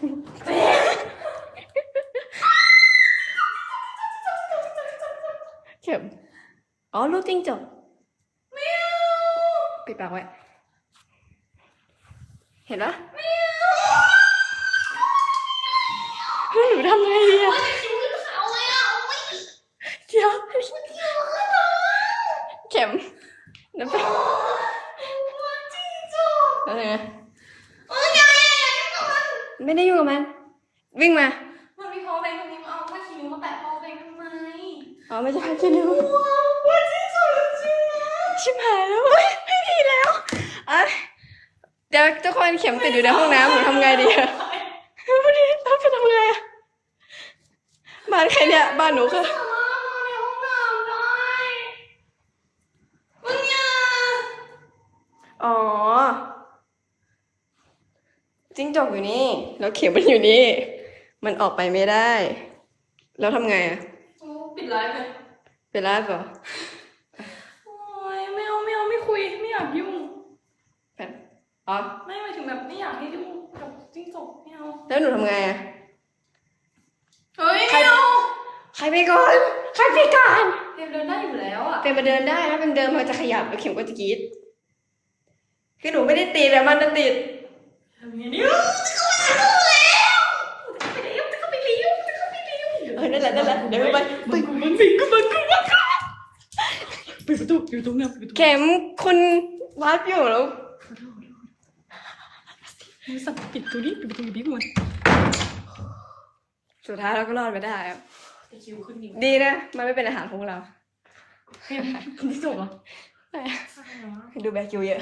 เข็มอ๋อลูกจิ้งจกปิดปากไว้ เห็นปะเฮ้ยหนูทำไงดีอะคิ้วขาวเลยอะโอ้ยเดี๋ยวคิ้วขาวเข็มน้ำตาจริงจ้ะอะไรนะ โอ้ยยายยายกับมัน ไม่ได้ยุ่งกับมัน วิ่งมา มันมีพอเองตรงนี้มาเอาผ้าคิ้วมาแปะพอเองทำไมอ๋อไม่ใช่พักที่นิ้วว้าวว่าจริงจ้ะจริงนะชิบหายแล้วเว้ยไม่ดีแล้วอะเดี๋ยวทุกคนเข็มติดอยู่ในห้องน้ำหนูทำไงดีอะวันนี้เราจะทำไงอะบ้านใครเนี่ยบ้านหนูค่ะสามารถนอนในห้องน้ำได้มึงอย่าอ๋อ จิ้งจกอยู่นี่ แล้วเข็มมันอยู่นี่ มันออกไปไม่ได้ แล้วทำไงอะโอ้ปิดไลฟ์เลยเป็นไลฟ์เหรอโอ้ยไม่เอาไม่เอาไม่คุยไม่อยากยุ่งแผ่นอ๋อไม่หมายถึงแบบไม่อยากให้ยุ่งกับจิ้งจกไม่เอาแล้วหนูทำไงอะเฮ้ยไม่เอาใครไปก่อนใครไปก่อนเตรียมเดินได้อยู่แล้วอะเป็นมาเดินได้ถ้าเป็นเดินมันจะขยับแล้วเข็มก็จะกรีดคือหนูไม่ได้ตีแต่มันจะติด ทำไงเนี่ยจะเข้าไปแล้วจะเข้าไปแล้วจะเข้าไปแล้วจะเข้าไปแล้วเออนั่นแหละนั่นแหละเดี๋ยวไปมึงมึงสิกูมึงกูมึงปิดประตูปิดประตูนะปิดประตูเข็มคุณวัดอยู่แล้วมึงสั่งปิดประตูนี้ปิดประตูบิ๊กมันสุดท้ายเราก็รอดมาได้อะไอคิวขึ้นนิ่งดีนะ มันไม่เป็นอาหารของเราเฮ้ยคุณที่จบเหรอดูแบคิวเยอะ